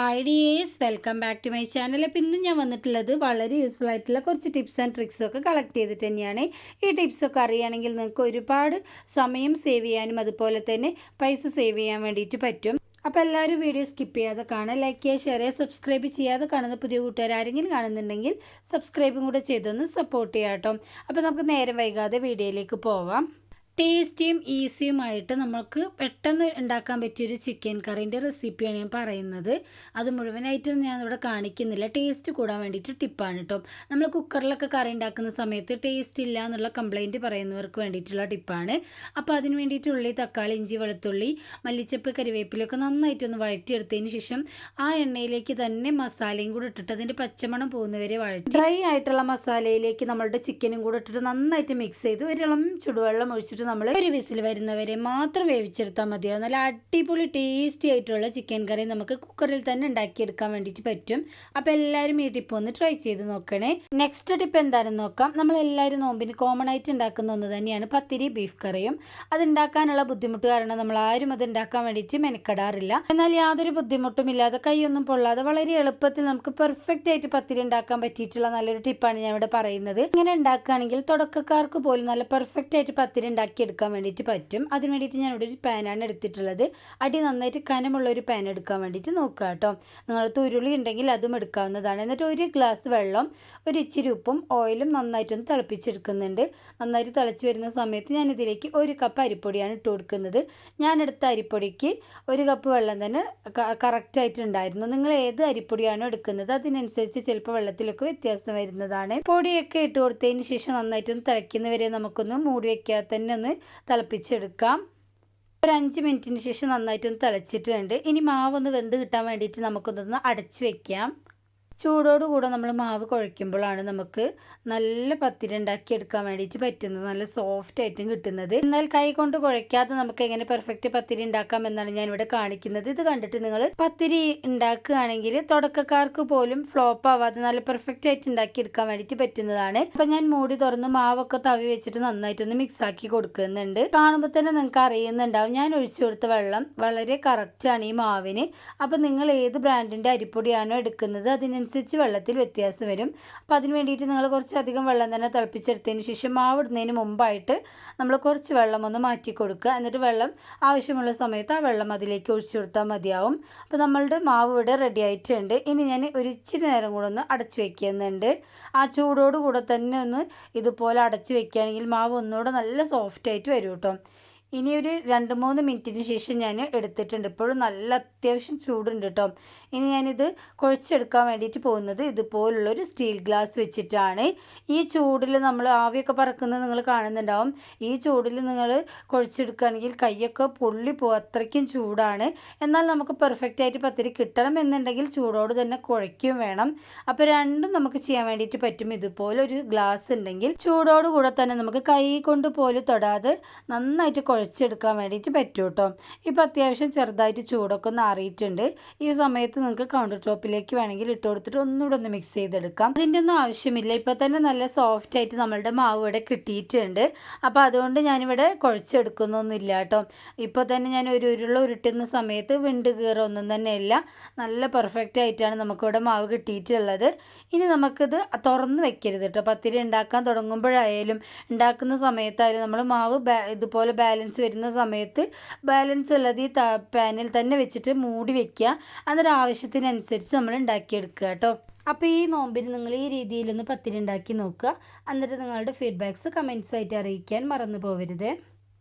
Hi dears welcome back to my channel അപ്പോൾ ഇന്നും ഞാൻ വന്നിട്ടുള്ളത് വളരെ യൂസ്ഫുൾ ആയിട്ടുള്ള കുറച്ച് ടിപ്സ് ആൻഡ് ട്രിക്സ് ഒക്കെ കളക്ട് ചെയ്തിട്ട് തന്നെയാണ്. ഈ ടിപ്സൊക്കെ അറിയുകയാണെങ്കിൽ നിങ്ങൾക്ക് ഒരുപാട് സമയം സേവ് ചെയ്യാനും അതുപോലെ തന്നെ പൈസ സേവ് ചെയ്യാൻ വേണ്ടിയിട്ട് പറ്റും. അപ്പോൾ എല്ലാവരും വീഡിയോ സ്കിപ്പ് ചെയ്യാതെ കാണുക ലൈക്ക് ചെയ്യുക ഷെയർ ചെയ്യുക സബ്സ്ക്രൈബ് ചെയ്യാതെ കാണുന്ന പുതിയ കൂട്ടുകാർ ആരെങ്കിലും കാണുന്നുണ്ടെങ്കിൽ സബ്സ്ക്രൈബും കൂടെ ചെയ്തൊന്ന് സപ്പോർട്ട് ചെയ്യാം കേട്ടോ. അപ്പോൾ നമുക്ക് നേരം വൈകാതെ വീഡിയോയിലേക്ക് പോവാം. ടേസ്റ്റിയും ഈസിയുമായിട്ട് നമുക്ക് പെട്ടെന്ന് ഉണ്ടാക്കാൻ പറ്റിയൊരു ചിക്കൻ കറീന്റെ റെസിപ്പിയാണ് ഞാൻ പറയുന്നത്. അത് മുഴുവനായിട്ടൊന്നും ഞാനിവിടെ കാണിക്കുന്നില്ല. ടേസ്റ്റ് കൂടാൻ വേണ്ടിയിട്ട് ടിപ്പാണ് കേട്ടോ നമ്മൾ കുക്കറിലൊക്കെ കറി ഉണ്ടാക്കുന്ന സമയത്ത് ടേസ്റ്റ് ഇല്ല എന്നുള്ള കംപ്ലൈന്റ് പറയുന്നവർക്ക് വേണ്ടിയിട്ടുള്ള ടിപ്പാണ്. അപ്പോൾ അതിന് വേണ്ടിയിട്ട് ഉള്ളി തക്കാളി ഇഞ്ചി വെളുത്തുള്ളി മല്ലിച്ചപ്പ് കരിവേപ്പിലൊക്കെ നന്നായിട്ടൊന്ന് വഴറ്റിയെടുത്തതിന് ശേഷം ആ എണ്ണയിലേക്ക് തന്നെ മസാലയും കൂടി ഇട്ടിട്ട് അതിന്റെ പച്ചമണം പോകുന്നവരെ വഴറ്റി. ഡ്രൈ ആയിട്ടുള്ള മസാലയിലേക്ക് നമ്മളുടെ ചിക്കനും കൂടി ഇട്ടിട്ട് നന്നായിട്ട് മിക്സ് ചെയ്ത് ഒരിളം ചുടുവെള്ളം ഒഴിച്ചിട്ട് നമ്മൾ ഒരു വിസിൽ വരുന്നവരെ മാത്രം വേവിച്ചെടുത്താൽ മതിയാവും. നല്ല അടിപൊളി ടേസ്റ്റി ആയിട്ടുള്ള ചിക്കൻ കറി നമുക്ക് കുക്കറിൽ തന്നെ ഉണ്ടാക്കിയെടുക്കാൻ വേണ്ടിയിട്ട് പറ്റും. അപ്പോൾ എല്ലാവരും ഈ ടിപ്പ് ഒന്ന് ട്രൈ ചെയ്ത് നോക്കണേ. നെക്സ്റ്റ് ടിപ്പ് എന്താണെന്ന് നോക്കാം. നമ്മൾ എല്ലാവരും നോമ്പിന് കോമൺ ആയിട്ട് ഉണ്ടാക്കുന്ന ഒന്ന് തന്നെയാണ് പത്തിരി ബീഫ് കറിയും. അത് ഉണ്ടാക്കാനുള്ള ബുദ്ധിമുട്ട് കാരണം നമ്മൾ ആരും അത് ഉണ്ടാക്കാൻ വേണ്ടിയിട്ട് മെനക്കെടാറില്ല. എന്നാൽ യാതൊരു ബുദ്ധിമുട്ടും ഇല്ലാതെ കൈയൊന്നും പൊള്ളാതെ വളരെ എളുപ്പത്തിൽ നമുക്ക് പെർഫെക്റ്റ് ആയിട്ട് പത്തിരി ഉണ്ടാക്കാൻ പറ്റിയിട്ടുള്ള നല്ലൊരു ടിപ്പാണ് ഞാൻ ഇവിടെ പറയുന്നത്. ഇങ്ങനെ ഉണ്ടാക്കുകയാണെങ്കിൽ തുടക്കക്കാർക്ക് പോലും നല്ല പെർഫെക്റ്റ് ആയിട്ട് പത്തിരി ഉണ്ടാക്കിയെടുക്കാൻ വേണ്ടിയിട്ട് പറ്റും. അതിന് വേണ്ടിയിട്ട് ഞാൻ ഇവിടെ ഒരു പാനാണ് എടുത്തിട്ടുള്ളത്. അടി നന്നായിട്ട് കനമുള്ള ഒരു പാൻ എടുക്കാൻ വേണ്ടിയിട്ട് നോക്കുക കേട്ടോ. നിങ്ങൾ തുരുളി ഉണ്ടെങ്കിൽ അതും എടുക്കാവുന്നതാണ്. എന്നിട്ട് ഒരു ഗ്ലാസ് വെള്ളം ഒരു ഇച്ചിരി ഉപ്പും ഓയിലും നന്നായിട്ടൊന്ന് തിളപ്പിച്ചെടുക്കുന്നുണ്ട്. നന്നായിട്ട് തിളച്ച് വരുന്ന സമയത്ത് ഞാൻ ഇതിലേക്ക് ഒരു കപ്പ് അരിപ്പൊടിയാണ് ഇട്ട് കൊടുക്കുന്നത്. ഞാൻ എടുത്ത അരിപ്പൊടിക്ക് ഒരു കപ്പ് വെള്ളം തന്നെ കറക്റ്റായിട്ടുണ്ടായിരുന്നു നിങ്ങൾ ഏത് അരിപ്പൊടിയാണോ എടുക്കുന്നത് അതിനനുസരിച്ച് ചിലപ്പോൾ വെള്ളത്തിലൊക്കെ വ്യത്യാസം വരുന്നതാണ്. പൊടിയൊക്കെ ഇട്ട് കൊടുത്തതിന് ശേഷം നന്നായിട്ടൊന്ന് തിളയ്ക്കുന്നവരെ നമുക്കൊന്ന് മൂടി വയ്ക്കാതെ തന്നെ ഒന്ന് തിളപ്പിച്ചെടുക്കാം. ഒരു അഞ്ച് മിനിറ്റിന് ശേഷം നന്നായിട്ടൊന്ന് തിളച്ചിട്ടുണ്ട്. ഇനി മാവൊന്ന് വെന്ത് കിട്ടാൻ വേണ്ടിയിട്ട് നമുക്കൊന്നൊന്ന് അടച്ച് വെക്കാം. ചൂടോടുകൂടെ നമ്മൾ മാവ് കുഴയ്ക്കുമ്പോഴാണ് നമുക്ക് നല്ല പത്തിരി ഉണ്ടാക്കിയെടുക്കാൻ വേണ്ടിയിട്ട് പറ്റുന്നത്. നല്ല സോഫ്റ്റ് ആയിട്ടും കിട്ടുന്നത്. എന്നാൽ കൈ കൊണ്ട് കുഴയ്ക്കാതെ നമുക്ക് എങ്ങനെ പെർഫെക്റ്റ് പത്തിരി ഉണ്ടാക്കാം എന്നാണ് ഞാൻ ഇവിടെ കാണിക്കുന്നത്. ഇത് കണ്ടിട്ട് നിങ്ങൾ പത്തിരി ഉണ്ടാക്കുകയാണെങ്കിൽ തുടക്കക്കാർക്ക് പോലും ഫ്ലോപ്പ് ആവാതെ നല്ല പെർഫെക്റ്റ് ആയിട്ട് ഉണ്ടാക്കി എടുക്കാൻ വേണ്ടിയിട്ട് പറ്റുന്നതാണ്. അപ്പം ഞാൻ മൂടി തുറന്ന് മാവൊക്കെ തവി വെച്ചിട്ട് നന്നായിട്ടൊന്ന് മിക്സ് ആക്കി കൊടുക്കുന്നുണ്ട്. കാണുമ്പോൾ തന്നെ നിങ്ങൾക്ക് അറിയുന്നുണ്ടാവും. ഞാൻ ഒഴിച്ചു കൊടുത്ത വെള്ളം വളരെ കറക്റ്റാണ് ഈ മാവിന്. അപ്പം നിങ്ങൾ ഏത് ബ്രാൻഡിന്റെ അരിപ്പൊടിയാണോ എടുക്കുന്നത് അതിനനുസരിച്ച് അനുസരിച്ച് വെള്ളത്തിൽ വ്യത്യാസം വരും. അപ്പോൾ അതിന് വേണ്ടിയിട്ട് നിങ്ങൾ കുറച്ചധികം വെള്ളം തന്നെ തിളപ്പിച്ചെടുത്തതിന് ശേഷം മാവ് ഇടുന്നതിന് മുമ്പായിട്ട് നമ്മൾ കുറച്ച് വെള്ളം ഒന്ന് മാറ്റി കൊടുക്കുക. എന്നിട്ട് വെള്ളം ആവശ്യമുള്ള സമയത്ത് ആ വെള്ളം അതിലേക്ക് ഒഴിച്ചു കൊടുത്താൽ മതിയാവും. അപ്പോൾ നമ്മളുടെ മാവ് ഇവിടെ റെഡി ആയിട്ടുണ്ട്. ഇനി ഞാൻ ഒരു ഇച്ചിരി നേരം കൂടെ ഒന്ന് അടച്ചു വെക്കുന്നുണ്ട്. ആ ചൂടോട് കൂടെ തന്നെ ഒന്ന് ഇതുപോലെ അടച്ചു വെക്കുകയാണെങ്കിൽ മാവ് ഒന്നുകൂടെ നല്ല സോഫ്റ്റ് ആയിട്ട് വരും കേട്ടോ. ഇനി ഒരു രണ്ട് മൂന്ന് മിനിറ്റിന് ശേഷം ഞാൻ എടുത്തിട്ടുണ്ട്. ഇപ്പോഴും നല്ല അത്യാവശ്യം ചൂടുണ്ട് കേട്ടോ. ഇനി ഞാനിത് കുഴച്ചെടുക്കാൻ വേണ്ടിയിട്ട് പോകുന്നത് ഇതുപോലുള്ളൊരു സ്റ്റീൽ ഗ്ലാസ് വെച്ചിട്ടാണ്. ഈ ചൂടിൽ നമ്മൾ ആവിയൊക്കെ പറക്കുന്നത് നിങ്ങൾ കാണുന്നുണ്ടാവും. ഈ ചൂടിൽ നിങ്ങൾ കുഴച്ചെടുക്കുകയാണെങ്കിൽ കൈയൊക്കെ പൊള്ളി പോകും അത്രയ്ക്കും ചൂടാണ്. എന്നാൽ നമുക്ക് പെർഫെക്റ്റ് ആയിട്ട് പത്തിരി കിട്ടണം എന്നുണ്ടെങ്കിൽ ചൂടോട് തന്നെ കുഴയ്ക്കും വേണം. അപ്പോൾ രണ്ടും നമുക്ക് ചെയ്യാൻ വേണ്ടിയിട്ട് പറ്റും. ഇതുപോലൊരു ഗ്ലാസ് ഉണ്ടെങ്കിൽ ചൂടോട് കൂടെ തന്നെ നമുക്ക് കൈ കൊണ്ട് പോലും തൊടാതെ നന്നായിട്ട് കുഴച്ചെടുക്കാൻ വേണ്ടിയിട്ട് പറ്റും കേട്ടോ ഇപ്പോൾ അത്യാവശ്യം ചെറുതായിട്ട് ചൂടൊക്കെ ഒന്ന് അറിയിട്ടുണ്ട് ഈ സമയത്ത് നിങ്ങൾക്ക് കൗണ്ടർ ടോപ്പിലേക്ക് വേണമെങ്കിൽ ഇട്ട് കൊടുത്തിട്ട് ഒന്നുകൂടെ ഒന്ന് മിക്സ് ചെയ്തെടുക്കാം. അതിന്റെ ഒന്നും ആവശ്യമില്ല. ഇപ്പോൾ തന്നെ നല്ല സോഫ്റ്റ് ആയിട്ട് നമ്മളുടെ മാവ് ഇവിടെ കിട്ടിയിട്ടുണ്ട്. അപ്പോൾ അതുകൊണ്ട് ഞാനിവിടെ കുഴച്ചെടുക്കുന്നൊന്നുമില്ല കേട്ടോ. ഇപ്പോൾ തന്നെ ഞാൻ ഒരു ഉരുള ഉരുട്ടുന്ന സമയത്ത് വിണ്ട് കീറൊന്നും തന്നെയില്ല നല്ല പെർഫെക്റ്റ് ആയിട്ടാണ് നമുക്കിവിടെ മാവ് കിട്ടിയിട്ടുള്ളത്. ഇനി നമുക്കിത് തുറന്ന് വെക്കരുത് കേട്ടോ. പത്തിരി ഉണ്ടാക്കാൻ തുടങ്ങുമ്പോഴായാലും ഉണ്ടാക്കുന്ന സമയത്തായാലും നമ്മൾ മാവ് ഇതുപോലെ ബാലൻസ് വരുന്ന സമയത്ത് ബാലൻസ് ഉള്ളത് ഈ പാനിൽ തന്നെ വെച്ചിട്ട് മൂടി വെക്കുക. അന്നേരം ആവശ്യത്തിനനുസരിച്ച് നമ്മൾ ഉണ്ടാക്കിയെടുക്കുക കേട്ടോ. അപ്പോൾ ഈ നോമ്പിന് നിങ്ങൾ ഈ രീതിയിലൊന്ന് പത്തിരി ഉണ്ടാക്കി നോക്കുക. എന്നിട്ട് നിങ്ങളുടെ ഫീഡ്ബാക്ക്സ് കമൻസ് ആയിട്ട് അറിയിക്കാൻ മറന്നു പോകരുത്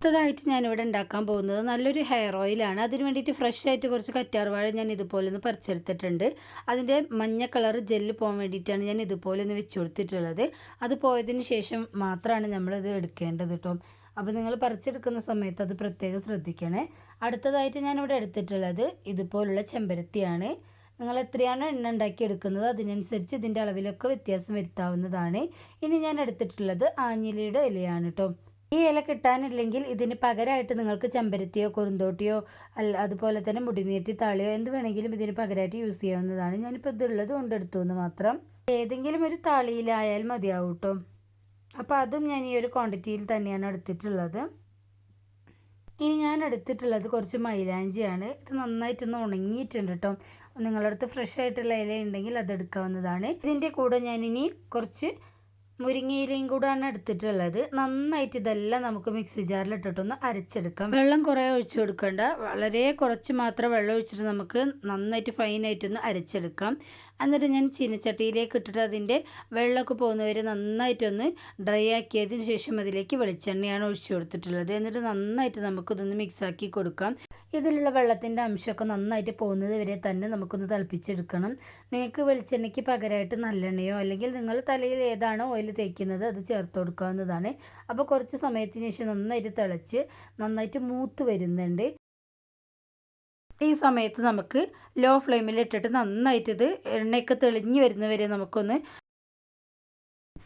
അടുത്തതായിട്ട് ഞാനിവിടെ ഉണ്ടാക്കാൻ പോകുന്നത് നല്ലൊരു ഹെയർ ഓയിലാണ് അതിന് വേണ്ടിയിട്ട് ഫ്രഷ് ആയിട്ട് കുറച്ച് കറ്റാർവാഴ ഞാൻ ഇതുപോലെ ഒന്ന് പറിച്ചെടുത്തിട്ടുണ്ട്. അതിന്റെ മഞ്ഞ കളർ ജെല്ല് പോകാൻ വേണ്ടിയിട്ടാണ് ഞാൻ ഇതുപോലെ ഒന്ന് വെച്ച് കൊടുത്തിട്ടുള്ളത്. അത് പോയതിന് ശേഷം മാത്രമാണ് നമ്മളിത് എടുക്കേണ്ടത് കേട്ടോ. അപ്പോൾ നിങ്ങൾ പറിച്ചെടുക്കുന്ന സമയത്ത് അത് പ്രത്യേകം ശ്രദ്ധിക്കണേ. അടുത്തതായിട്ട് ഞാനിവിടെ എടുത്തിട്ടുള്ളത് ഇതുപോലുള്ള ചെമ്പരത്തിയാണ്. നിങ്ങൾ എത്രയാണ് എണ്ണ ഉണ്ടാക്കി എടുക്കുന്നത് അതിനനുസരിച്ച് ഇതിന്റെ അളവിലൊക്കെ വ്യത്യാസം വരുത്താവുന്നതാണ്. ഇനി ഞാൻ എടുത്തിട്ടുള്ളത് ആഞ്ഞിലിയുടെ ഇലയാണ് കേട്ടോ ഈ ഇല കിട്ടാനില്ലെങ്കിൽ ഇതിന് പകരമായിട്ട് നിങ്ങൾക്ക് ചെമ്പരത്തിയോ കുറുന്തോട്ടിയോ അല്ല അതുപോലെ തന്നെ മുടിനീട്ടി താളിയോ എന്ത് വേണമെങ്കിലും ഇതിന് പകരമായിട്ട് യൂസ് ചെയ്യാവുന്നതാണ്. ഞാനിപ്പോൾ ഇതുള്ളത് കൊണ്ടെടുത്തു എന്ന് മാത്രം. ഏതെങ്കിലും ഒരു താളിയിലായാൽ മതിയാവും കേട്ടോ അപ്പോൾ അതും ഞാൻ ഈ ഒരു ക്വാണ്ടിറ്റിയിൽ തന്നെയാണ് എടുത്തിട്ടുള്ളത്. ഇനി ഞാൻ എടുത്തിട്ടുള്ളത് കുറച്ച് മൈലാഞ്ചിയാണ്. ഇത് നന്നായിട്ടൊന്ന് ഉണങ്ങിയിട്ടുണ്ട് കേട്ടോ നിങ്ങളുടെ അടുത്ത് ഫ്രഷ് ആയിട്ടുള്ള ഇല ഉണ്ടെങ്കിൽ അത് എടുക്കാവുന്നതാണ്. ഇതിന്റെ കൂടെ ഞാനിനി കുറച്ച് മുരിങ്ങയിലയും കൂടാണ് എടുത്തിട്ടുള്ളത്. നന്നായിട്ട് ഇതെല്ലാം നമുക്ക് മിക്സി ജാറിൽ ഇട്ടിട്ടൊന്ന് അരച്ചെടുക്കാം. വെള്ളം കുറേ ഒഴിച്ചു കൊടുക്കണ്ട. വളരെ കുറച്ച് മാത്രം വെള്ളം ഒഴിച്ചിട്ട് നമുക്ക് നന്നായിട്ട് ഫൈനായിട്ടൊന്ന് അരച്ചെടുക്കാം. എന്നിട്ട് ഞാൻ ചീനച്ചട്ടിയിലേക്ക് ഇട്ടിട്ട് അതിന്റെ വെള്ളമൊക്കെ പോകുന്നവരെ നന്നായിട്ടൊന്ന് ഡ്രൈ ആക്കിയതിന് ശേഷം അതിലേക്ക് വെളിച്ചെണ്ണയാണ് ഒഴിച്ചു കൊടുത്തിട്ടുള്ളത്. എന്നിട്ട് നന്നായിട്ട് നമുക്കിതൊന്ന് മിക്സാക്കി കൊടുക്കാം. ഇതിലുള്ള വെള്ളത്തിന്റെ അംശമൊക്കെ നന്നായിട്ട് പോകുന്നത് വരെ തന്നെ നമുക്കൊന്ന് തിളപ്പിച്ചെടുക്കണം. നിങ്ങൾക്ക് വെളിച്ചെണ്ണയ്ക്ക് പകരമായിട്ട് നല്ലെണ്ണയോ അല്ലെങ്കിൽ നിങ്ങൾ തലയിൽ ഏതാണോ ഓയിൽ തേക്കുന്നത് അത് ചേർത്ത് കൊടുക്കാവുന്നതാണ്. അപ്പോൾ കുറച്ച് സമയത്തിന് ശേഷം നന്നായിട്ട് തിളച്ച് നന്നായിട്ട് മൂത്ത് വരുന്നുണ്ട്. ഈ സമയത്ത് നമുക്ക് ലോ ഫ്ലെയിമിൽ ഇട്ടിട്ട് നന്നായിട്ട് ഇത് എണ്ണയൊക്കെ തെളിഞ്ഞ് വരുന്നവരെ നമുക്കൊന്ന്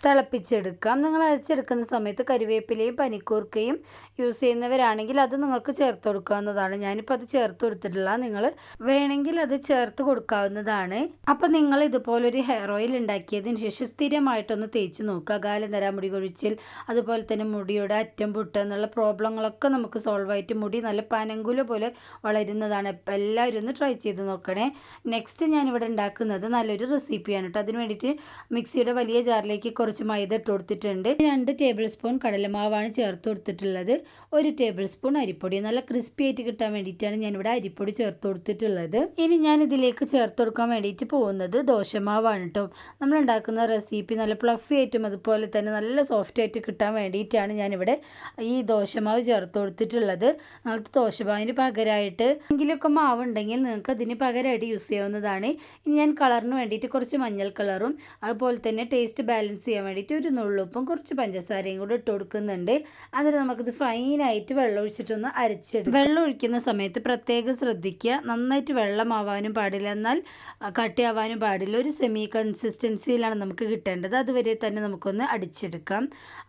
തിളപ്പിച്ചെടുക്കാം. നിങ്ങൾ അരച്ചെടുക്കുന്ന സമയത്ത് കരിവേപ്പിലയും പനിക്കൂർക്കയും യൂസ് ചെയ്യുന്നവരാണെങ്കിൽ അത് നിങ്ങൾക്ക് ചേർത്ത് കൊടുക്കാവുന്നതാണ്. ഞാനിപ്പോൾ അത് ചേർത്ത് കൊടുത്തിട്ടില്ല. നിങ്ങൾ വേണമെങ്കിൽ അത് ചേർത്ത് കൊടുക്കാവുന്നതാണ്. അപ്പോൾ നിങ്ങൾ ഇതുപോലൊരു ഹെയർ ഓയിൽ ഉണ്ടാക്കിയതിന് ശേഷം സ്ഥിരമായിട്ടൊന്ന് തേച്ച് നോക്കുക. കാലനര മുടി കൊഴിച്ചിൽ അതുപോലെ തന്നെ മുടിയുടെ അറ്റം പൊട്ട് എന്നുള്ള പ്രോബ്ലങ്ങളൊക്കെ നമുക്ക് സോൾവ് ആയിട്ട് മുടി നല്ല പനങ്കുല പോലെ വളരുന്നതാണ്. എല്ലാവരും ഒന്ന് ട്രൈ ചെയ്ത് നോക്കണേ. നെക്സ്റ്റ് ഞാനിവിടെ ഉണ്ടാക്കുന്നത് നല്ലൊരു റെസിപ്പിയാണ് കേട്ടോ അതിന് വേണ്ടിയിട്ട് മിക്സിയുടെ വലിയ ജാറിലേക്ക് കുറച്ച് മൈദ ഇട്ട് കൊടുത്തിട്ടുണ്ട്. രണ്ട് ടേബിൾ സ്പൂൺ കടലമാവാണ് ചേർത്ത് കൊടുത്തിട്ടുള്ളത്. ഒരു ടേബിൾ സ്പൂൺ അരിപ്പൊടി. നല്ല ക്രിസ്പി ആയിട്ട് കിട്ടാൻ വേണ്ടിയിട്ടാണ് ഞാനിവിടെ അരിപ്പൊടി ചേർത്ത് കൊടുത്തിട്ടുള്ളത്. ഇനി ഞാൻ ഇതിലേക്ക് ചേർത്ത് കൊടുക്കാൻ വേണ്ടിയിട്ട് പോകുന്നത് ദോശമാവാണ് കേട്ടോ നമ്മൾ ഉണ്ടാക്കുന്ന റെസിപ്പി നല്ല ഫ്ലഫി ആയിട്ടും അതുപോലെ തന്നെ നല്ല സോഫ്റ്റ് ആയിട്ട് കിട്ടാൻ വേണ്ടിയിട്ടാണ് ഞാനിവിടെ ഈ ദോശമാവ് ചേർത്ത് കൊടുത്തിട്ടുള്ളത്. നിങ്ങൾക്ക് ദോശമാവിന് പകരമായിട്ട് എന്തെങ്കിലുമൊക്കെ മാവ് ഉണ്ടെങ്കിൽ നിങ്ങൾക്ക് അതിന് പകരമായിട്ട് യൂസ് ചെയ്യാവുന്നതാണ്. ഇനി ഞാൻ കളറിന് വേണ്ടിയിട്ട് കുറച്ച് മഞ്ഞൾ കളറും അതുപോലെ തന്നെ ടേസ്റ്റ് ബാലൻസ് ചെയ്യാൻ വേണ്ടിയിട്ട് ഒരു നുള്ളുപ്പും കുറച്ച് പഞ്ചസാരയും കൂടെ ഇട്ട് കൊടുക്കുന്നുണ്ട്. എന്നിട്ട് നമുക്കിത് ഫൈനായിട്ട് വെള്ളം ഒഴിച്ചിട്ടൊന്ന് അരച്ചെടുക്കും. വെള്ളം ഒഴിക്കുന്ന സമയത്ത് പ്രത്യേകം ശ്രദ്ധിക്കുക. നന്നായിട്ട് വെള്ളമാവാനും പാടില്ല. എന്നാൽ കട്ടിയാവാനും പാടില്ല. ഒരു സെമി കൺസിസ്റ്റൻസിയിലാണ് നമുക്ക് കിട്ടേണ്ടത്. അതുവരെ തന്നെ നമുക്കൊന്ന് അടിച്ചെടുക്കാം.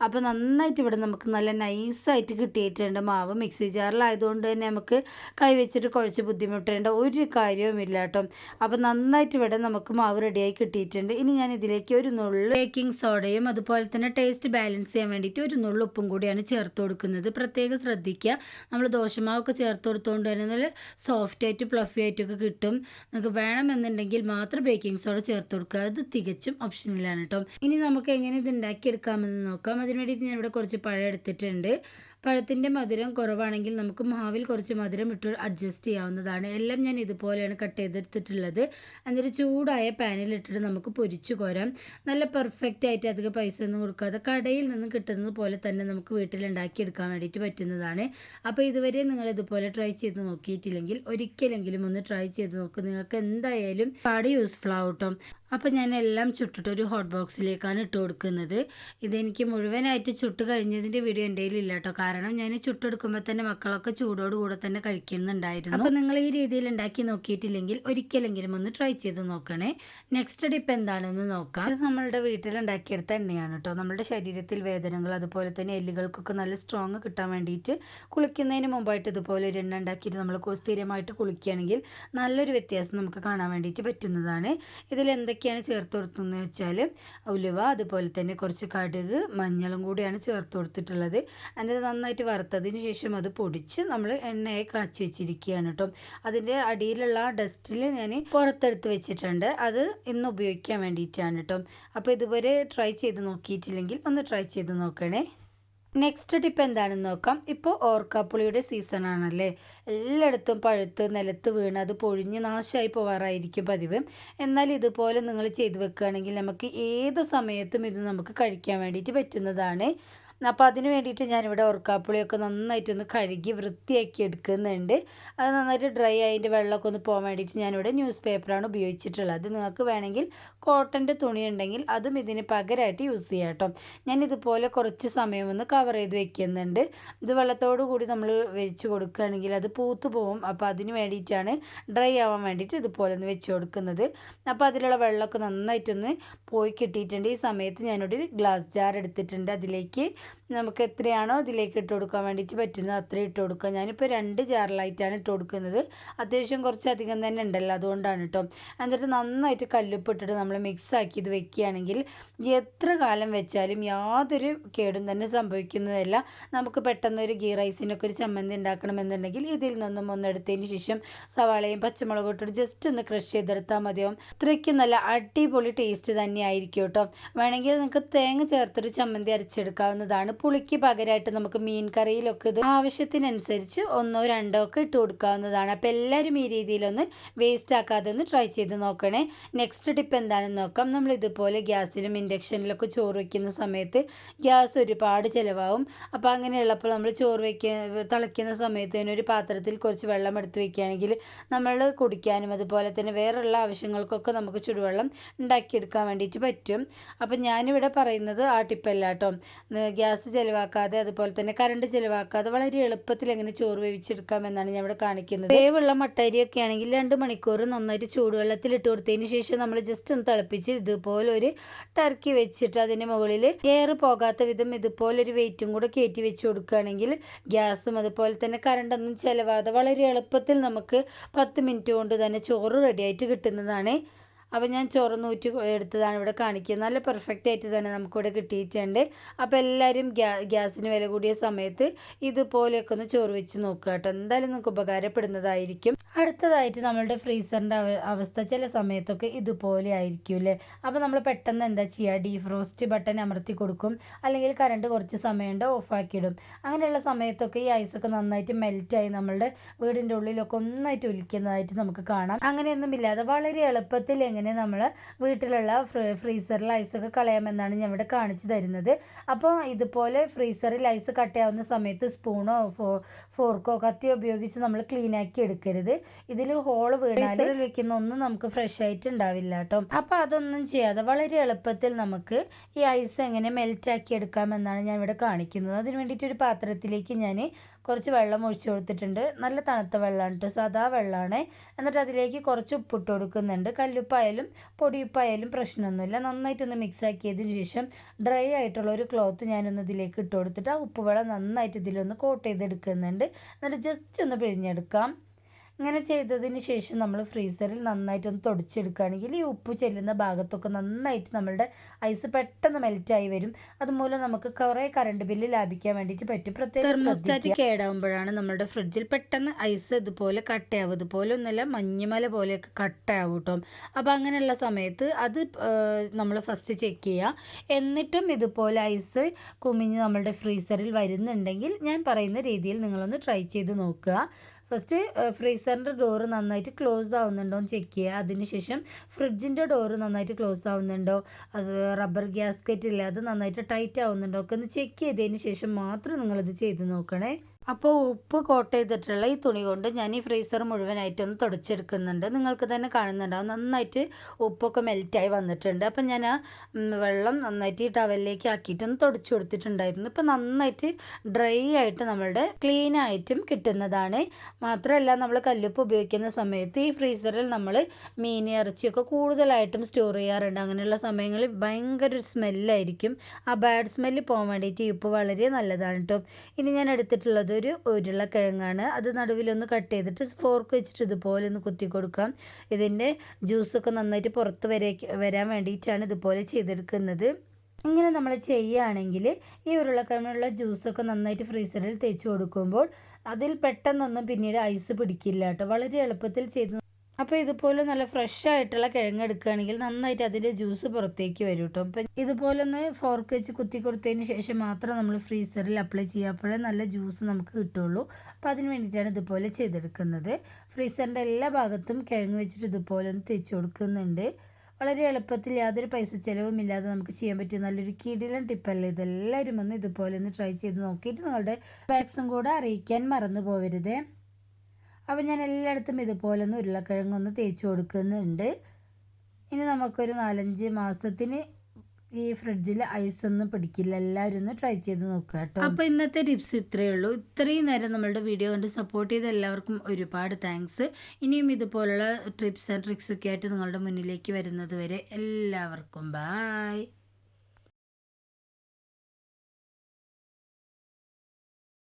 അപ്പോൾ നന്നായിട്ട് ഇവിടെ നമുക്ക് നല്ല നൈസായിട്ട് കിട്ടിയിട്ടുണ്ട്. മാവ് മിക്സി ജാറിലായതുകൊണ്ട് തന്നെ നമുക്ക് കൈവച്ചിട്ട് കുഴച്ച് ബുദ്ധിമുട്ടേണ്ട ഒരു കാര്യവുമില്ല കേട്ടോ. അപ്പോൾ നന്നായിട്ട് ഇവിടെ നമുക്ക് മാവ് റെഡിയായി കിട്ടിയിട്ടുണ്ട്. ഇനി ഞാൻ ഇതിലേക്ക് ഒരു നുള്ളു ബേക്കിംഗ് സോഡയും അതുപോലെ തന്നെ ടേസ്റ്റ് ബാലൻസ് ചെയ്യാൻ വേണ്ടിയിട്ട് ഒരു നുള്ളു ഉപ്പും കൂടിയാണ് ചേർത്ത് കൊടുക്കുന്നത്. പ്രത്യേകം ശ്രദ്ധിക്കുക. നമ്മൾ ദോശമാവൊക്കെ ചേർത്ത് കൊടുത്തുകൊണ്ട് തന്നെ നല്ല സോഫ്റ്റ് ആയിട്ട് ഫ്ലഫി ആയിട്ടൊക്കെ കിട്ടും. നിങ്ങൾക്ക് വേണമെന്നുണ്ടെങ്കിൽ മാത്രം ബേക്കിംഗ് സോഡ ചേർത്ത് കൊടുക്കുക. അത് തികച്ചും ഓപ്ഷനിലാണ് കേട്ടോ. ഇനി നമുക്ക് എങ്ങനെ ഇത് ഉണ്ടാക്കിയെടുക്കാമെന്ന് നോക്കാം. വേണ്ടിയിട്ട് ഞാൻ ഇവിടെ കുറച്ച് പഴം എടുത്തിട്ടുണ്ട്. പഴത്തിന്റെ മധുരം കുറവാണെങ്കിൽ നമുക്ക് മാവിൽ കുറച്ച് മധുരം ഇട്ട് അഡ്ജസ്റ്റ് ചെയ്യാവുന്നതാണ്. എല്ലാം ഞാൻ ഇതുപോലെയാണ് കട്ട് ചെയ്തെടുത്തിട്ടുള്ളത്. എന്നിട്ട് ചൂടായ പാനിലിട്ടിട്ട് നമുക്ക് പൊരിച്ചു കോരാം. നല്ല പെർഫെക്റ്റ് ആയിട്ട് അധികം പൈസ ഒന്നും കൊടുക്കാതെ കടയിൽ നിന്ന് കിട്ടുന്നത് പോലെ തന്നെ നമുക്ക് വീട്ടിൽ ഉണ്ടാക്കിയെടുക്കാൻ വേണ്ടിയിട്ട് പറ്റുന്നതാണ്. അപ്പോൾ ഇതുവരെ നിങ്ങൾ ഇതുപോലെ ട്രൈ ചെയ്ത് നോക്കിയിട്ടില്ലെങ്കിൽ ഒരിക്കലെങ്കിലും ഒന്ന് ട്രൈ ചെയ്ത് നോക്കുക നിങ്ങൾക്ക് എന്തായാലും പാട് യൂസ്ഫുൾ ആവും കേട്ടോ അപ്പോൾ ഞാൻ എല്ലാം ചുട്ടിട്ട് ഒരു ഹോട്ട് ബോക്സിലേക്കാണ് ഇട്ട് കൊടുക്കുന്നത്. ഇതെനിക്ക് മുഴുവനായിട്ട് ചുട്ട് കഴിഞ്ഞതിന്റെ വീഡിയോ എന്റെ ഇല്ല കേട്ടോ കാരണം ഞാൻ ചുട്ടെടുക്കുമ്പോൾ തന്നെ മക്കളൊക്കെ ചൂടോട് കൂടെ തന്നെ കഴിക്കുന്നുണ്ടായിരുന്നു. അപ്പോൾ നിങ്ങൾ ഈ രീതിയിൽ ഉണ്ടാക്കി നോക്കിയിട്ടില്ലെങ്കിൽ ഒരിക്കലെങ്കിലും ഒന്ന് ട്രൈ ചെയ്ത് നോക്കണേ. നെക്സ്റ്റ് ഡിപ്പ് എന്താണെന്ന് നോക്കാം. ഇത് നമ്മളുടെ വീട്ടിൽ ഉണ്ടാക്കിയെടുത്ത എണ്ണയാണ് കേട്ടോ നമ്മുടെ ശരീരത്തിൽ വേദനകൾ അതുപോലെ തന്നെ എല്ലുകൾക്കൊക്കെ നല്ല സ്ട്രോങ് കിട്ടാൻ വേണ്ടിയിട്ട് കുളിക്കുന്നതിന് മുമ്പായിട്ട് ഇതുപോലെ ഒരു എണ്ണ ഉണ്ടാക്കിയിട്ട് നമ്മൾ സ്ഥിരമായിട്ട് കുളിക്കുകയാണെങ്കിൽ നല്ലൊരു വ്യത്യാസം നമുക്ക് കാണാൻ വേണ്ടിയിട്ട് പറ്റുന്നതാണ്. ഇതിൽ എന്തൊക്കെ എന്തൊക്കെയാണ് ചേർത്ത് കൊടുത്തതെന്ന് വെച്ചാൽ ഉലുവ അതുപോലെ തന്നെ കുറച്ച് കടുക് മഞ്ഞളും കൂടിയാണ് ചേർത്ത് കൊടുത്തിട്ടുള്ളത്. എന്നിട്ട് നന്നായിട്ട് വറുത്തതിന് ശേഷം അത് പൊടിച്ച് നമ്മൾ എണ്ണയെ കാച്ചി വെച്ചിരിക്കുകയാണ് കേട്ടോ. അതിന്റെ അടിയിലുള്ള ഡസ്റ്റിൽ ഞാൻ പുറത്തെടുത്ത് വെച്ചിട്ടുണ്ട്. അത് ഇന്ന് ഉപയോഗിക്കാൻ വേണ്ടിയിട്ടാണ് കേട്ടോ. അപ്പോൾ ഇതുവരെ ട്രൈ ചെയ്ത് നോക്കിയിട്ടില്ലെങ്കിൽ ഒന്ന് ട്രൈ ചെയ്ത് നോക്കണേ. നെക്സ്റ്റ് ടിപ്പ് എന്താണെന്ന് നോക്കാം. ഇപ്പോൾ ഓർക്കാപ്പുളിയുടെ സീസൺ ആണല്ലേ. എല്ലായിടത്തും പഴുത്ത് നിലത്ത് വീണ് അത് പൊഴിഞ്ഞ് നാശമായി പോവാറായിരിക്കും പതിവ്. എന്നാൽ ഇതുപോലെ നിങ്ങൾ ചെയ്തു വെക്കുകയാണെങ്കിൽ നമുക്ക് ഏത് സമയത്തും ഇത് നമുക്ക് കഴിക്കാൻ വേണ്ടിയിട്ട് പറ്റുന്നതാണ്. അപ്പോൾ അതിന് വേണ്ടിയിട്ട് ഞാനിവിടെ നന്നായിട്ട് നന്നായിട്ടൊന്ന് കഴുകി വൃത്തിയാക്കി എടുക്കുന്നുണ്ട്. അത് നന്നായിട്ട് ഡ്രൈ അതിന്റെ വെള്ളമൊക്കെ ഒന്ന് പോകാൻ വേണ്ടിയിട്ട് ഞാനിവിടെ ന്യൂസ് പേപ്പറാണ് ഉപയോഗിച്ചിട്ടുള്ളത്. നിങ്ങൾക്ക് വേണമെങ്കിൽ കോട്ടന്റെ തുണി ഉണ്ടെങ്കിൽ അതും ഇതിന് പകരമായിട്ട് യൂസ് ചെയ്യാം കേട്ടോ. ഞാൻ ഇതുപോലെ കുറച്ച് സമയം ഒന്ന് കവർ ചെയ്ത് വെക്കുന്നുണ്ട്. ഇത് വെള്ളത്തോടു കൂടി നമ്മൾ വെച്ച് കൊടുക്കുകയാണെങ്കിൽ അത് പൂത്തു പോകും അപ്പോൾ അതിന് വേണ്ടിയിട്ടാണ് ഡ്രൈ ആവാൻ വേണ്ടിയിട്ട് ഇതുപോലെ ഒന്ന് വെച്ച് കൊടുക്കുന്നത്. അപ്പോൾ അതിലുള്ള വെള്ളമൊക്കെ നന്നായിട്ടൊന്ന് പോയി കിട്ടിയിട്ടുണ്ട്. ഈ സമയത്ത് ഞാനൊരു ഗ്ലാസ് ജാർ എടുത്തിട്ടുണ്ട് അതിലേക്ക്. നമുക്ക് എത്രയാണോ ഇതിലേക്ക് ഇട്ട് കൊടുക്കാൻ വേണ്ടിയിട്ട് പറ്റുന്നത് അത്രയും ഇട്ട് കൊടുക്കുക. ഞാനിപ്പോൾ രണ്ട് ജാറിലായിട്ടാണ് ഇട്ട് കൊടുക്കുന്നത്. അത്യാവശ്യം കുറച്ച് അധികം തന്നെ ഉണ്ടല്ലോ അതുകൊണ്ടാണ് കേട്ടോ. എന്നിട്ട് നന്നായിട്ട് കല്ലുപ്പ് ഇട്ടിട്ട് നമ്മൾ മിക്സ് ആക്കി ഇത് വെക്കുകയാണെങ്കിൽ എത്ര കാലം വെച്ചാലും യാതൊരു കേടും തന്നെ സംഭവിക്കുന്നതല്ല. നമുക്ക് പെട്ടെന്ന് ഒരു ഗീ റൈസിനൊക്കെ ഒരു ചമ്മന്തി ഉണ്ടാക്കണമെന്നുണ്ടെങ്കിൽ ഇതിൽ നിന്നും ഒന്നെടുത്തതിന് ശേഷം സവാളയും പച്ചമുളകും ഇട്ടിട്ട് ജസ്റ്റ് ഒന്ന് ക്രഷ് ചെയ്തെടുത്താൽ മതിയാവും. അത്രയ്ക്ക് നല്ല അടിപൊളി ടേസ്റ്റ് തന്നെയായിരിക്കും കേട്ടോ. വേണമെങ്കിൽ നിങ്ങൾക്ക് തേങ്ങ ചേർത്തൊരു ചമ്മന്തി അരച്ചെടുക്കാവുന്നതാണ്. പുളിക്ക് പകരമായിട്ട് നമുക്ക് മീൻ കറിയിലൊക്കെ ഇത് ആവശ്യത്തിനനുസരിച്ച് ഒന്നോ രണ്ടോ ഒക്കെ ഇട്ട് കൊടുക്കാവുന്നതാണ്. അപ്പോൾ എല്ലാവരും ഈ രീതിയിലൊന്ന് വേസ്റ്റ് ആക്കാതെ ഒന്ന് ട്രൈ ചെയ്ത് നോക്കണേ. നെക്സ്റ്റ് ടിപ്പ് എന്താണെന്ന് നോക്കാം. നമ്മൾ ഇതുപോലെ ഗ്യാസിലും ഇൻഡക്ഷനിലൊക്കെ ചോറ് വയ്ക്കുന്ന സമയത്ത് ഗ്യാസ് ഒരുപാട് ചിലവാകും. അപ്പോൾ അങ്ങനെയുള്ളപ്പോൾ നമ്മൾ ചോറ് വയ്ക്കുക തിളയ്ക്കുന്ന സമയത്ത് തന്നെ ഒരു പാത്രത്തിൽ കുറച്ച് വെള്ളം എടുത്ത് വയ്ക്കുകയാണെങ്കിൽ നമ്മൾ കുടിക്കാനും അതുപോലെ തന്നെ വേറെയുള്ള ആവശ്യങ്ങൾക്കൊക്കെ നമുക്ക് ചുടുവെള്ളം ഉണ്ടാക്കിയെടുക്കാൻ വേണ്ടിയിട്ട് പറ്റും. അപ്പം ഞാനിവിടെ പറയുന്നത് ആ ടിപ്പല്ല കേട്ടോ. ഗ്യാസ് ചിലവാക്കാതെ അതുപോലെ തന്നെ കറണ്ട് ചിലവാക്കാതെ വളരെ എളുപ്പത്തിൽ എങ്ങനെ ചോറ് വേവിച്ചെടുക്കാമെന്നാണ് ഞാൻ ഇവിടെ കാണിക്കുന്നത്. വേവുള്ള മട്ടരിയൊക്കെ ആണെങ്കിൽ രണ്ട് മണിക്കൂർ നന്നായിട്ട് ചൂടുവെള്ളത്തിൽ ഇട്ട് കൊടുത്തതിന് ശേഷം നമ്മൾ ജസ്റ്റ് ഒന്ന് തിളപ്പിച്ച് ഇതുപോലെ ഒരു ടർക്കി വെച്ചിട്ട് അതിന് മുകളിൽ എയർ പോകാത്ത വിധം ഇതുപോലെ ഒരു വെയിറ്റും കൂടെ കയറ്റി വെച്ച് കൊടുക്കുകയാണെങ്കിൽ ഗ്യാസും അതുപോലെ തന്നെ കറണ്ടൊന്നും ചിലവാതെ വളരെ എളുപ്പത്തിൽ നമുക്ക് പത്ത് മിനിറ്റ് കൊണ്ട് തന്നെ ചോറ് റെഡിയായിട്ട് കിട്ടുന്നതാണ്. അപ്പോൾ ഞാൻ ചോറ് ഊറ്റി എടുത്തതാണ് ഇവിടെ കാണിക്കുന്നത്. നല്ല പെർഫെക്റ്റ് ആയിട്ട് തന്നെ നമുക്കിവിടെ കിട്ടിയിട്ടുണ്ട്. അപ്പോൾ എല്ലാവരും ഗ്യാ ഗ്യാസിന് വില കൂടിയ സമയത്ത് ഇതുപോലെയൊക്കെ ഒന്ന് ചോറ് വെച്ച് നോക്കുക കേട്ടോ. എന്തായാലും നിങ്ങൾക്ക് ഉപകാരപ്പെടുന്നതായിരിക്കും. അടുത്തതായിട്ട് നമ്മളുടെ ഫ്രീസറിന്റെ അവസ്ഥ ചില സമയത്തൊക്കെ ഇതുപോലെ ആയിരിക്കും അല്ലേ? അപ്പോൾ നമ്മൾ പെട്ടെന്ന് എന്താ ചെയ്യുക? ഡീഫ്രോസ്റ്റ് ബട്ടൺ അമർത്തി കൊടുക്കും. അല്ലെങ്കിൽ കറണ്ട് കുറച്ച് സമയമുണ്ട് ഓഫാക്കിയിടും അങ്ങനെയുള്ള സമയത്തൊക്കെ ഈ ഐസൊക്കെ നന്നായിട്ട് മെൽറ്റായി നമ്മളുടെ വീടിന്റെ ഉള്ളിലൊക്കെ ഒന്നായിട്ട് ഒലിക്കുന്നതായിട്ട് നമുക്ക് കാണാം. അങ്ങനെയൊന്നുമില്ലാതെ വളരെ എളുപ്പത്തിൽ എങ്ങനെ നമ്മൾ വീട്ടിലുള്ള ഫ്രീസറിൽ ഐസൊക്കെ കളയാമെന്നാണ് ഞാൻ ഇവിടെ കാണിച്ചു തരുന്നത്. അപ്പോൾ ഇതുപോലെ ഫ്രീസറിൽ ഐസ് കട്ട് കട്ടയാവുന്ന സമയത്ത് സ്പൂണോ ഫോ ഫോർക്കോ കത്തിയോ ഉപയോഗിച്ച് നമ്മൾ ക്ലീൻ ആക്കി എടുക്കരുത്. ഇതിൽ ഹോൾ വീണാൽ വെക്കുന്ന ഒന്നും നമുക്ക് ഫ്രഷ് ആയിട്ട് ഉണ്ടാവില്ല കേട്ടോ. അപ്പോൾ അതൊന്നും ചെയ്യാതെ വളരെ എളുപ്പത്തിൽ നമുക്ക് ഈ ഐസ് എങ്ങനെ മെൽറ്റ് ആക്കി എടുക്കാമെന്നാണ് ഞാൻ ഇവിടെ കാണിക്കുന്നത്. അതിന് വേണ്ടിയിട്ട് ഒരു പാത്രത്തിലേക്ക് ഞാൻ കുറച്ച് വെള്ളം ഒഴിച്ചു കൊടുത്തിട്ടുണ്ട്. നല്ല തണുത്ത വെള്ളമാണ് കേട്ടോ സാധാ വെള്ളമാണ് എന്നിട്ട് അതിലേക്ക് കുറച്ച് ഉപ്പിട്ട് കൊടുക്കുന്നുണ്ട്. കല്ലുപ്പായാലും പൊടിയുപ്പായാലും പ്രശ്നമൊന്നുമില്ല. നന്നായിട്ടൊന്ന് മിക്സ് ആക്കിയതിന് ശേഷം ഡ്രൈ ആയിട്ടുള്ള ഒരു ക്ലോത്ത് ഞാനൊന്ന് ഇതിലേക്ക് ഇട്ട് കൊടുത്തിട്ട് ആ ഉപ്പ് വെള്ളം നന്നായിട്ട് ഇതിലൊന്ന് കോട്ട് ചെയ്തെടുക്കുന്നുണ്ട്. എന്നിട്ട് ജസ്റ്റ് ഒന്ന് പിഴിഞ്ഞെടുക്കാം. ഇങ്ങനെ ചെയ്തതിന് ശേഷം നമ്മൾ ഫ്രീസറിൽ നന്നായിട്ടൊന്ന് തുടച്ചെടുക്കുകയാണെങ്കിൽ ഈ ഉപ്പ് ചെല്ലുന്ന ഭാഗത്തൊക്കെ നന്നായിട്ട് നമ്മളുടെ ഐസ് പെട്ടെന്ന് മെൽറ്റായി വരും. അതുമൂലം നമുക്ക് കുറേ കറണ്ട് ബില്ല് ലാഭിക്കാൻ വേണ്ടിയിട്ട് പറ്റും. പ്രത്യേകം തെർമോസ്റ്റാറ്റ് കേടാകുമ്പോഴാണ് നമ്മുടെ ഫ്രിഡ്ജിൽ പെട്ടെന്ന് ഐസ് ഇതുപോലെ കട്ടയാവും ഇതുപോലെ ഒന്നല്ല മഞ്ഞുമല പോലെയൊക്കെ കട്ടയാവും കേട്ടോ. അപ്പോൾ അങ്ങനെയുള്ള സമയത്ത് അത് നമ്മൾ ഫസ്റ്റ് ചെക്ക് ചെയ്യുക എന്നിട്ടും ഇതുപോലെ ഐസ് കുമിഞ്ഞ് നമ്മളുടെ ഫ്രീസറിൽ വരുന്നുണ്ടെങ്കിൽ ഞാൻ പറയുന്ന രീതിയിൽ നിങ്ങളൊന്ന് ട്രൈ ചെയ്ത് നോക്കുക. ഫസ്റ്റ് ഫ്രീസറിന്റെ ഡോറ് നന്നായിട്ട് ക്ലോസ് ആവുന്നുണ്ടോ എന്ന് ചെക്ക് ചെയ്യുക. അതിനുശേഷം ഫ്രിഡ്ജിന്റെ ഡോറ് നന്നായിട്ട് ക്ലോസ് ആവുന്നുണ്ടോ? അത് റബ്ബർ ഗ്യാസ്കറ്റ് ഇല്ല അത് നന്നായിട്ട് ടൈറ്റ് ആവുന്നുണ്ടോ? ഒക്കെ ഒന്ന് ചെക്ക് ചെയ്തതിന് ശേഷം മാത്രം നിങ്ങളിത് ചെയ്ത് നോക്കണേ. അപ്പോൾ ഉപ്പ് കോട്ട് ചെയ്തിട്ടുള്ള ഈ തുണി കൊണ്ട് ഞാൻ ഈ ഫ്രീസർ മുഴുവനായിട്ട് മുഴുവനായിട്ടൊന്ന് തുടച്ചെടുക്കുന്നുണ്ട്. നിങ്ങൾക്ക് തന്നെ കാണുന്നുണ്ടാവും. നന്നായിട്ട് ഉപ്പൊക്കെ മെൽറ്റായി വന്നിട്ടുണ്ട്. അപ്പം ഞാൻ ആ വെള്ളം നന്നായിട്ട് ഈ ടവലിലേക്ക് ആക്കിയിട്ടൊന്ന് തുടച്ചു കൊടുത്തിട്ടുണ്ടായിരുന്നു. ഇപ്പം നന്നായിട്ട് ഡ്രൈ ആയിട്ട് നമ്മളുടെ ക്ലീൻ ആയിട്ടും കിട്ടുന്നതാണ്. മാത്രമല്ല നമ്മൾ കല്ലുപ്പ് ഉപയോഗിക്കുന്ന സമയത്ത് ഈ ഫ്രീസറിൽ നമ്മൾ മീൻ ഇറച്ചിയൊക്കെ കൂടുതലായിട്ടും സ്റ്റോർ ചെയ്യാറുണ്ട്. അങ്ങനെയുള്ള സമയങ്ങളിൽ ഭയങ്കര ഒരു സ്മെല്ലായിരിക്കും. ആ ബാഡ് സ്മെല്ല് പോകാൻ വേണ്ടിയിട്ട് ഈ ഉപ്പ് വളരെ നല്ലതാണ് കേട്ടോ ഇനി ഞാൻ എടുത്തിട്ടുള്ളത് അതൊരു ഉരുളക്കിഴങ്ങാണ്. അത് നടുവിലൊന്ന് കട്ട് ചെയ്തിട്ട് ഫോർക്ക് വെച്ചിട്ട് ഇതുപോലെ ഒന്ന് കുത്തി കൊടുക്കാം. ഇതിന്റെ ജ്യൂസൊക്കെ നന്നായിട്ട് പുറത്ത് വരെ വരാൻ വേണ്ടിയിട്ടാണ് ഇതുപോലെ ചെയ്തെടുക്കുന്നത്. ഇങ്ങനെ നമ്മൾ ചെയ്യുകയാണെങ്കിൽ ഈ ഉരുളക്കിഴങ്ങുള്ള ജ്യൂസൊക്കെ നന്നായിട്ട് ഫ്രീസറിൽ തേച്ച് കൊടുക്കുമ്പോൾ അതിൽ പെട്ടെന്നൊന്നും പിന്നീട് ഐസ് പിടിക്കില്ല കേട്ടോ. വളരെ എളുപ്പത്തിൽ ചെയ്ത് അപ്പോൾ ഇതുപോലെ നല്ല ഫ്രഷ് ആയിട്ടുള്ള കിഴങ്ങ് എടുക്കുകയാണെങ്കിൽ നന്നായിട്ട് അതിന്റെ ജ്യൂസ് പുറത്തേക്ക് വരും കേട്ടോ അപ്പം ഇതുപോലെ ഒന്ന് ഫോർക്ക് വെച്ച് കുത്തി കൊടുത്തതിന് ശേഷം മാത്രം നമ്മൾ ഫ്രീസറിൽ അപ്ലൈ ചെയ്യുക. നല്ല ജ്യൂസ് നമുക്ക് കിട്ടുള്ളൂ. അപ്പോൾ അതിന് വേണ്ടിയിട്ടാണ് ഇതുപോലെ ചെയ്തെടുക്കുന്നത്. ഫ്രീസറിന്റെ എല്ലാ ഭാഗത്തും കിഴങ്ങ് വെച്ചിട്ട് ഇതുപോലെ ഒന്ന് തേച്ച് കൊടുക്കുന്നുണ്ട്. വളരെ എളുപ്പത്തിൽ യാതൊരു പൈസ ചിലവും ഇല്ലാതെ നമുക്ക് ചെയ്യാൻ പറ്റിയ നല്ലൊരു കിടിലൻ ടിപ്പല്ലേ ഇതെല്ലാവരും ഒന്ന് ഇതുപോലെ ഒന്ന് ട്രൈ ചെയ്ത് നോക്കിയിട്ട് നിങ്ങളുടെ ബാക്സും കൂടെ അറിയിക്കാൻ മറന്നു പോകരുത് അപ്പോൾ ഞാൻ എല്ലായിടത്തും ഇതുപോലെ ഒന്ന് ഉരുളക്കിഴങ്ങൊന്ന് തേച്ച് കൊടുക്കുന്നുണ്ട്. ഇനി നമുക്കൊരു നാലഞ്ച് മാസത്തിന് ഈ ഫ്രിഡ്ജിൽ ഐസ് ഒന്നും പിടിക്കില്ല. എല്ലാവരും ഒന്ന് ട്രൈ ചെയ്ത് നോക്കുക കേട്ടോ. അപ്പോൾ ഇന്നത്തെ ടിപ്സ് ഇത്രയേ ഉള്ളൂ. ഇത്രയും നേരം നമ്മളുടെ വീഡിയോ കണ്ട് സപ്പോർട്ട് ചെയ്ത എല്ലാവർക്കും ഒരുപാട് താങ്ക്സ് ഇനിയും ഇതുപോലുള്ള ടിപ്സ് ആൻഡ് ട്രിക്സ് ഒക്കെ ആയിട്ട് നിങ്ങളുടെ മുന്നിലേക്ക് വരുന്നത് വരെ എല്ലാവർക്കും ബായ്